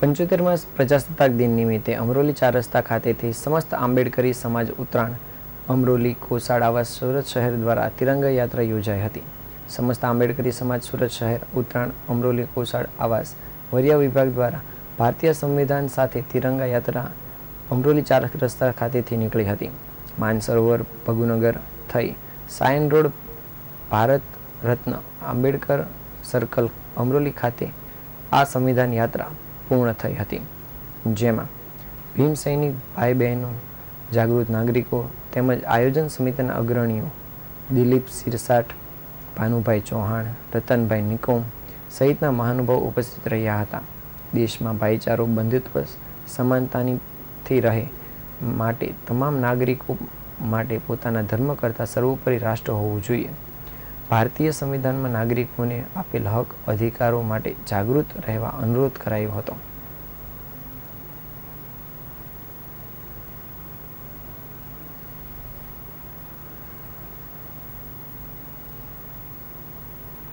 પંચોતેરમાં પ્રજાસત્તાક દિન નિમિત્તે અમરોલી ચાર રસ્તા ખાતેથી સમસ્ત આંબેડકરી સમાજ ઉત્તરાયણ, અમરોલી, કોસાડ આવાસ સુરત શહેર દ્વારા તિરંગા યાત્રા યોજાઈ હતી. સમસ્ત આંબેડકરી સમાજ સુરત શહેર ઉત્તરાયણ, અમરોલી, કોસાડ આવાસ, વરિયા વિભાગ દ્વારા ભારતીય સંવિધાન સાથે તિરંગા યાત્રા અમરોલી ચાર રસ્તા ખાતેથી નીકળી હતી. માનસરોવર ભગુનગર થઈ સાયન રોડ, ભારત રત્ન આંબેડકર સર્કલ અમરોલી ખાતે આ સંવિધાન યાત્રા પૂર્ણ થઈ હતી. જેમાં ભીમ સૈનિક, ભાઈ બહેનો, જાગૃત નાગરિકો તેમજ આયોજન સમિતિના અગ્રણીઓ દિલીપ સિરસાટ, ભાનુભાઈ ચૌહાણ, રતનભાઈ નિકોમ સહિતના મહાનુભાવ ઉપસ્થિત રહ્યા હતા. દેશમાં ભાઈચારો બંધુત્વ સમાનતાનીથી રહે માટે તમામ નાગરિકો માટે પોતાના ધર્મ કરતાં સર્વોપરી રાષ્ટ્ર હોવું જોઈએ. ભારતીય સંવિધાનમાં નાગરિકોને આપેલ હક અધિકારો માટે જાગૃત રહેવા અનુરોધ કરાયો હતો.